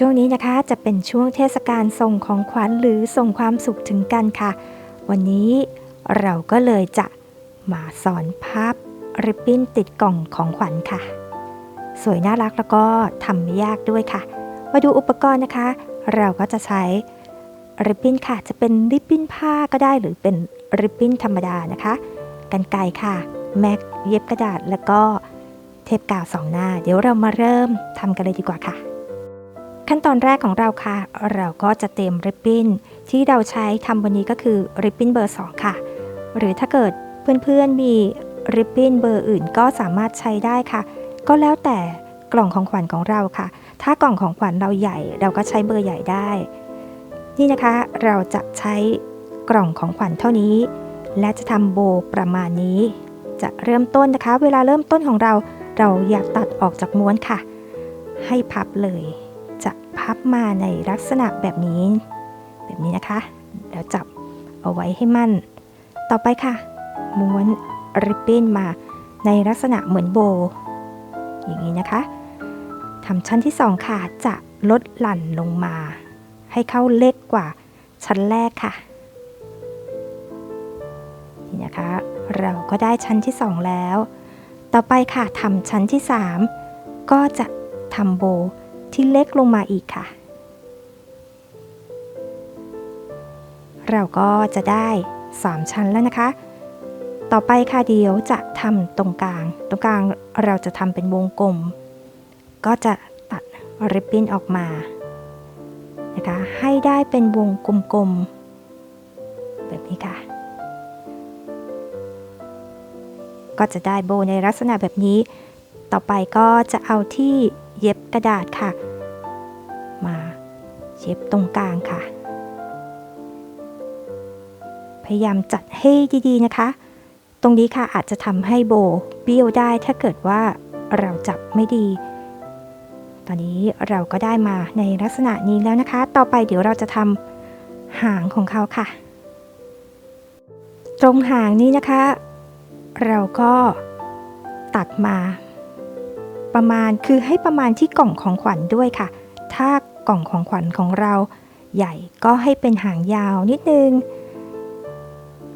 ช่วงนี้นะคะจะเป็นช่วงเทศกาลส่งของขวัญหรือส่งความสุขถึงกันค่ะ วันนี้เราก็เลยจะมาสอนพับริบบิ้นติดกล่องของขวัญค่ะ สวยน่ารักแล้วก็ทำไม่ยากด้วยค่ะ มาดูอุปกรณ์นะคะ เราก็จะใช้ริบบิ้นค่ะจะเป็นริบบิ้นผ้าก็ได้หรือเป็นริบบิ้นธรรมดานะคะกันไกค่ะ แม็กเย็บกระดาษแล้วก็เทปกาวสองหน้า เดี๋ยวเรามาเริ่มทำกันเลยดีกว่าค่ะ ขั้นตอนแรกของเราค่ะ เราก็จะเตรียมริบบิ้นที่เราใช้ทำวันนี้ก็คือริบบิ้นเบอร์ 2 ค่ะ หรือถ้าเกิดเพื่อนๆมีริบบิ้นเบอร์อื่นก็สามารถใช้ได้ค่ะ ก็แล้วแต่กล่องของขวัญของเราค่ะ ถ้ากล่องของขวัญเราใหญ่ เราก็ใช้เบอร์ใหญ่ได้ นี่นะคะเราจะใช้กล่องของขวัญเท่านี้ และจะทำโบประมาณนี้ จะเริ่มต้นนะคะ เวลาเริ่มต้นของเรา เราอยากตัดออกจากม้วนค่ะ ให้พับเลย พับมาในลักษณะแบบนี้ แบบนี้นะคะ แล้วจับเอาไว้ให้มั่น ต่อไปค่ะ ม้วนริบบิ้นมาในลักษณะเหมือนโบ อย่างนี้นะคะทำชั้นที่สองค่ะ จะลดหลั่นลงมา ให้เข้าเล็กกว่าชั้นแรกค่ะ นี่นะคะ เราก็ได้ชั้นที่สองแล้ว ต่อไปค่ะทำชั้นที่สามก็จะทำโบ ที่เล็กลงมาอีกค่ะ เราก็จะได้ 3 ชั้นแล้วนะคะ ต่อไปค่ะเดี๋ยวจะทำตรงกลาง ตรงกลางเราจะทำเป็นวงกลม ก็จะตัดริบบิ้นออกมานะคะให้ได้เป็นวงกลมๆแบบนี้ค่ะ ก็จะได้โบในลักษณะแบบนี้ ต่อไปก็จะเอาที่เย็บกระดาษค่ะ เย็บตรงกลางค่ะ พยายามจัดให้ดีๆนะคะ ตรงนี้ค่ะอาจจะทำให้โบเบี้ยวได้ถ้าเกิดว่าเราจับไม่ดี ตอนนี้เราก็ได้มาในลักษณะนี้แล้วนะคะ ต่อไปเดี๋ยวเราจะทำหางของเขาค่ะ ตรงหางนี้นะคะ เราก็ตัดมาประมาณคือให้ประมาณที่กล่องของขวัญด้วยค่ะ ถ้า กล่องของขวัญของเรา ใหญ่ก็ให้เป็นหางยาวนิดนึง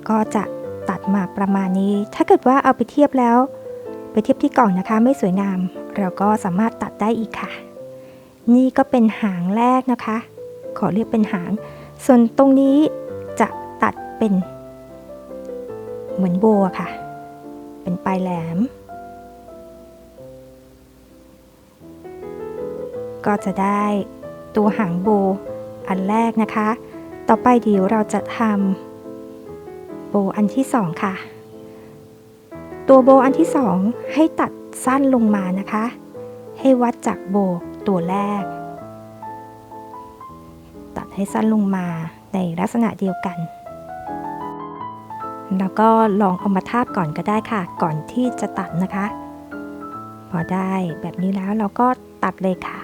ก็จะตัดมาประมาณนี้ ถ้าเกิดว่าเอาไปเทียบแล้ว ไปเทียบที่กล่องนะคะไม่สวยงาม เราก็สามารถตัดได้อีกค่ะ นี่ก็เป็นหางแรกนะคะ ขอเรียกเป็นหาง ส่วนตรงนี้จะตัดเป็น เหมือนโบว์ค่ะ เป็นปลายแหลมก็จะได้ ตัวหางโบ อันแรกนะคะ ต่อไปเดี๋ยวเราจะทำโบอันที่สองค่ะ ตัวโบอันที่สองให้ตัดสั้นลงมานะคะ ให้วัดจากโบตัวแรก ตัดให้สั้นลงมาในลักษณะเดียวกัน แล้วก็ลองเอามาทาบก่อนก็ได้ค่ะ ก่อนที่จะตัดนะคะ พอได้แบบนี้แล้วเราก็ตัดเลยค่ะ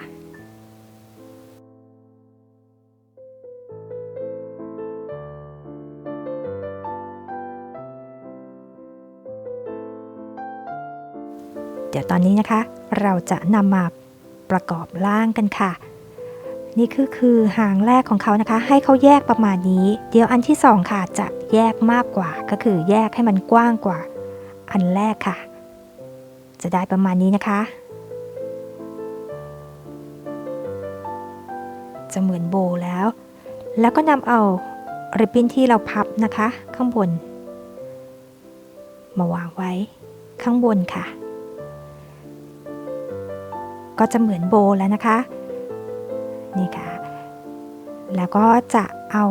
ดี๋ยวตอนนี้นะคะ เราจะนำมาประกอบร่างกันค่ะ นี่คือคือหางแรกของเขานะคะ ให้เขาแยกประมาณนี้ เดี๋ยวอันที่สองค่ะจะแยกมากกว่าก็คือแยกให้มันกว้างกว่า อันแรกค่ะ จะได้ประมาณนี้นะคะจะเหมือนโบแล้ว แล้วก็นำเอาริบบิ้นที่เราพับนะคะ ข้างบน มาวางไว้ข้างบนค่ะ ก็จะเหมือนโบแล้วนะคะ นี่ค่ะ แล้วก็จะเอา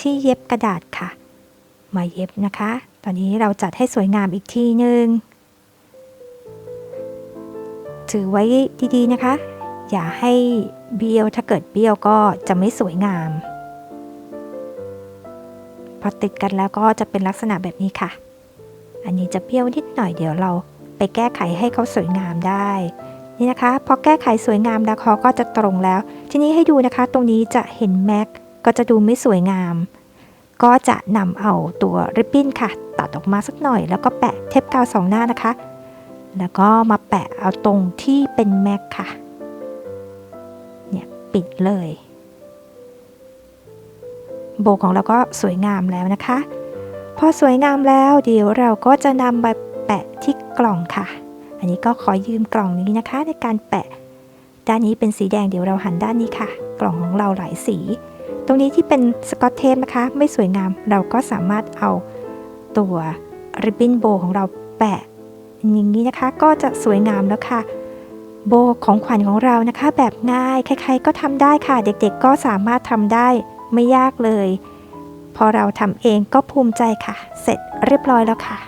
ที่เย็บกระดาษค่ะ มาเย็บนะคะ ตอนนี้เราจัดให้สวยงามอีกทีนึงถือไว้ดีๆนะคะ อย่าให้เบี้ยว ถ้าเกิดเบี้ยวก็จะไม่สวยงาม พอติดกันแล้วก็จะเป็นลักษณะแบบนี้ค่ะ อันนี้จะเบี้ยวนิดหน่อยเดี๋ยวเราไปแก้ไขให้เขาสวยงามได้ นี่นะคะ พอแก้ไขสวยงามแล้วเขาก็จะตรงแล้ว ทีนี้ให้ดูนะคะ ตรงนี้จะเห็นแม็กก็จะดูไม่สวยงาม ก็จะนำเอาตัวริบบิ้นค่ะ ตัดออกมาสักหน่อย แล้วก็แปะเทปกาวสองหน้านะคะ แล้วก็มาแปะเอาตรงที่เป็นแม็กค่ะ เนี่ยปิดเลย โบของเราก็สวยงามแล้วนะคะ พอสวยงามแล้วเดี๋ยวเราก็จะนำไปแปะที่กล่องค่ะ อันนี้ก็ขอยืมกล่องนี้นะคะ ในการแปะ ด้านนี้เป็นสีแดงเดี๋ยวเราหันด้านนี้ค่ะ กล่องของเราหลายสี ตรงนี้ที่เป็นสกอตเทปนะคะ ไม่สวยงามเราก็สามารถเอาตัวริบบิ้นโบของเราแปะ อย่างนี้นะคะก็จะสวยงามแล้วค่ะ โบของขวัญของเรานะคะ แบบง่ายใครๆก็ทำได้ค่ะ เด็กๆก็สามารถทำได้ไม่ยากเลย พอเราทำเองก็ภูมิใจค่ะ เสร็จเรียบร้อยแล้วค่ะ